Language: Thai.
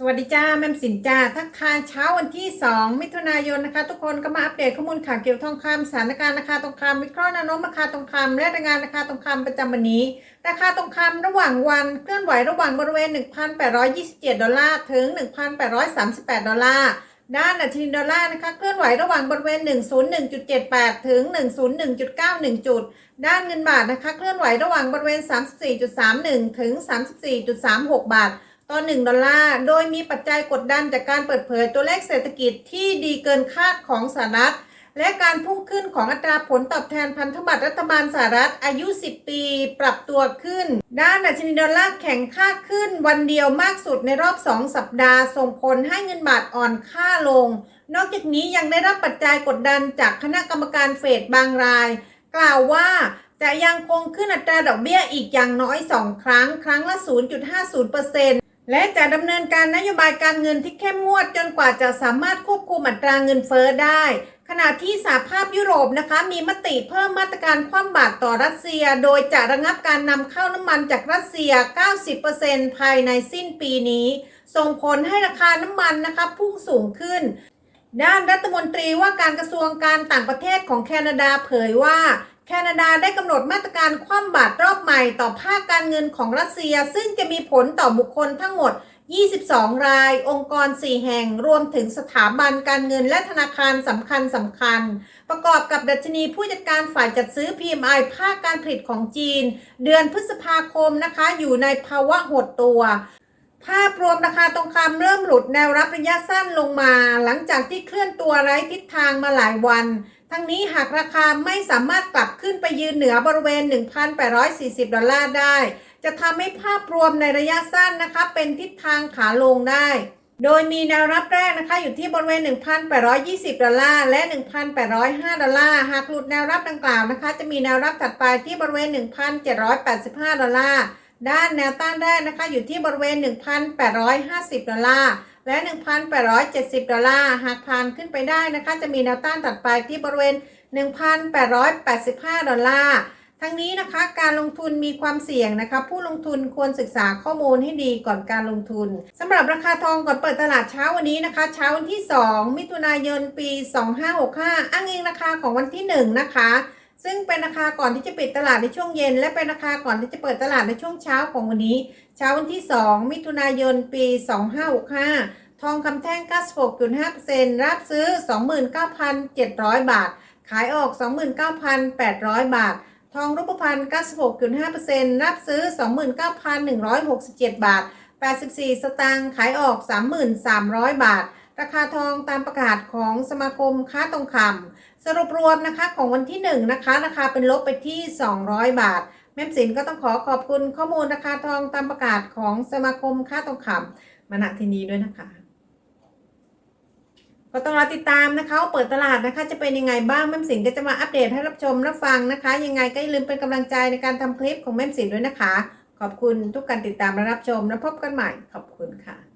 สวัสดีจ้าแม่มสินจ้าทักทายเช้าวันที่ 2 มิถุนายนนะคะ ทุกคนก็มาอัปเดตข้อมูลข่าวเกี่ยวกับทองคำสถานการณ์ราคาทองคำวิเคราะห์แนวโน้มราคาทองคำและรายงานราคาทองคำประจำวันนี้ ราคาทองคำระหว่างวันเคลื่อนไหวระหว่างบริเวณ 1,827 ดอลลาร์ถึง 1,838 ดอลลาร์ด้านดัชนีดอลลาร์นะคะเคลื่อนไหวระหว่างบริเวณ 101.78 ถึง 101.91 จุด ด้านเงินบาทนะคะเคลื่อนไหวระหว่างบริเวณ 34.31 ถึง 34.36 บาท ต่อ1ดอลลาร์ โดยมีปัจจัยกดดันจากการเปิดเผยตัวเลขเศรษฐกิจที่ดีเกินคาดของสหรัฐ และการพุ่งขึ้นของอัตราผลตอบแทนพันธบัตรรัฐบาลสหรัฐอายุ 10 ปีปรับตัวขึ้น ด้านดัชนีดอลลาร์แข็งค่าขึ้นวันเดียวมากสุดในรอบ 2 สัปดาห์ ส่งผลให้เงินบาทอ่อนค่าลง นอกจากนี้ยังได้รับปัจจัยกดดันจากคณะกรรมการเฟดบางราย กล่าวว่าจะยังคงขึ้นอัตราดอกเบี้ยอีกอย่างน้อย 2 ครั้ง ครั้งละ 0.50% และจะดำเนินการนโยบายการเงินที่เข้มงวดจนกว่าจะสามารถควบคุมอัตราเงินเฟ้อได้ ขณะที่สหภาพยุโรปนะคะมีมติเพิ่มมาตรการคว่ำบาตรต่อรัสเซีย โดยจะระงับการนำเข้าน้ำมันจากรัสเซีย 90%ภายในสิ้นปีนี้ ส่งผลให้ราคาน้ำมันนะคะพุ่งสูงขึ้น ด้านรัฐมนตรีว่าการกระทรวงการต่างประเทศของแคนาดาเผยว่า แคนาดาได้กำหนดมาตรการคว่ำบาตรรอบใหม่ต่อภาคการเงินของรัสเซีย ซึ่งจะมีผลต่อบุคคลทั้งหมด 22 ราย องค์กร 4 แห่ง รวมถึงสถาบันการเงินและธนาคารสำคัญสำคัญ ประกอบกับดัชนีผู้จัดการฝ่ายจัดซื้อ PMI ภาคการผลิตของจีน เดือนพฤษภาคมนะคะ อยู่ในภาวะหดตัวภาพรวมราคาทองคำเริ่มหลุดแนวรับระยะสั้นลงมา หลังจากที่เคลื่อนตัวไร้ทิศทางมาหลายวัน ทั้งนี้หากราคาไม่สามารถกลับขึ้นไปยืนเหนือบริเวณ 1,840 ดอลลาร์ได้ จะทำให้ภาพรวมในระยะสั้นนะคะ เป็นทิศทางขาลงได้ โดยมีแนวรับแรกนะคะอยู่ที่บริเวณ 1,820 ดอลลาร์และ 1,805 ดอลลาร์ หากหลุดแนวรับดังกล่าวนะคะ จะมีแนวรับถัดไปที่บริเวณ 1,785 ดอลลาร์ ด้านแนวต้านแรกนะคะอยู่ที่บริเวณ 1,850 ดอลลาร์และ 1,870 ดอลลาร์หากผ่านขึ้นไปได้นะคะ จะมีแนวต้านถัดไปที่บริเวณ 1,885 ดอลลาร์ทั้งนี้นะคะการลงทุนมีความเสี่ยงนะคะ ผู้ลงทุนควรศึกษาข้อมูลให้ดีก่อนการลงทุนสำหรับราคาทองก่อนเปิดตลาดเช้าวันนี้นะคะ เช้าวันที่ 2 มิถุนายนปี 2565 อ้างอิงราคาของวันที่ 1 นะคะ ซึ่งเป็นราคาก่อนที่จะปิดตลาดในช่วงเย็น และเป็นราคาก่อนที่จะเปิดตลาดในช่วงเช้าของวันนี้ เช้าวันที่ 2 มิถุนายน ปี 2565 ทองคำแท่ง 96.5%รับซื้อ 29,700 บาท ขายออก 29,800 บาท ทองรูปพรรณ96.5%รับซื้อ 29,167 บาท 84 สตางค์ ขายออก 3,300 บาท ราคาทองตามประกาศของสมาคมค้าทองคำสรุปรวมนะคะของวันที่1นะคะราคาเป็นลบไปที่ 200 บาท แม่สินก็ต้องขอขอบคุณข้อมูลราคาทองตามประกาศของสมาคมค้าทองคำมาณที่นี้ด้วยนะคะก็ต้องรอติดตามนะคะเปิดตลาดนะคะ จะเป็นยังไงบ้างแม่สินก็จะมาอัปเดตให้รับชมรับฟังนะคะ ยังไงก็อย่าลืมเป็นกำลังใจในการทำคลิปของแม่สินด้วยนะคะ ขอบคุณทุกการติดตามและรับชม แล้วพบกันใหม่ขอบคุณค่ะ